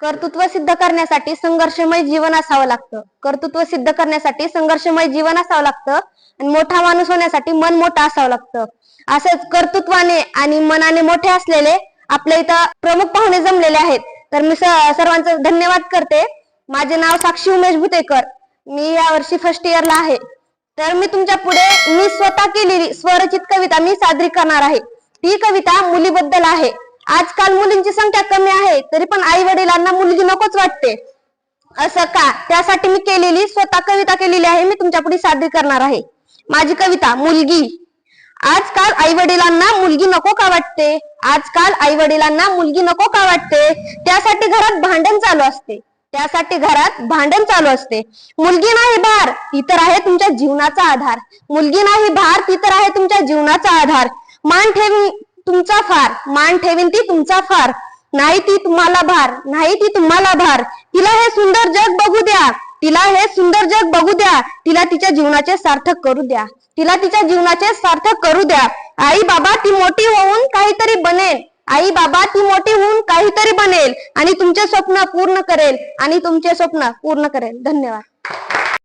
कर्तृत्व सिद्ध करण्यासाठी संघर्षमय जीवन असावं लागतं. कर्तृत्व सिद्ध करण्यासाठी संघर्षमय जीवन असावं लागतं. आणि मोठा माणूस होण्यासाठी मन मोठं असावं लागतं. असंच कर्तृत्वाने आणि मनाने मोठे असलेले आपल्या इथं प्रमुख पाहुणे जमलेले आहेत. तर मी सर्वांचं धन्यवाद करते. माझे नाव साक्षी उमेश भुतेकर. मी यावर्षी फर्स्ट इयरला आहे. तर मी तुमच्यापुढे मी स्वतः केलेली स्वरचित कविता मी सादरी करणार आहे. ती कविता मुलीबद्दल आहे. आजकाल मुलींची संख्या कमी आहे तरी पण आई वडिलांना मुलगी नकोच वाटते. असं का? त्यासाठी मी केलेली स्वतः कविता केलेली आहे मी तुमच्यापुढे सादरी करणार आहे. माझी कविता मुलगी. आजकाल आई वडिलांना मुलगी नको का वाटते? आजकाल आई वडिलांना मुलगी नको का वाटते? त्यासाठी घरात भांडण चालू असते. त्यासाठी घरात भांडण चालू असते. मुलगी नाही भार ती तर आहे तुमच्या जीवनाचा आधार. मुलगी नाही भार ती तर आहे तुमच्या जीवनाचा आधार. मान ठेवी तुमचा फार मान ठेवीन ती तुमचा फार. नाही ती तुम्हाला भार नाही ती तुम्हाला भार. तिला हे सुंदर जग बघू द्या. तिला हे सुंदर जग बघू द्या. तिला तिच्या जीवनाचे सार्थक करू द्या. तिला तिच्या जीवनाचे सार्थक करू द्या. आई बाबा ती मोठी होऊन काहीतरी बनेल. आई बाबा ती मोठी होऊन काहीतरी बनेल. आणि तुमचे स्वप्न पूर्ण करेल. आणि तुमचे स्वप्न पूर्ण करेल. धन्यवाद.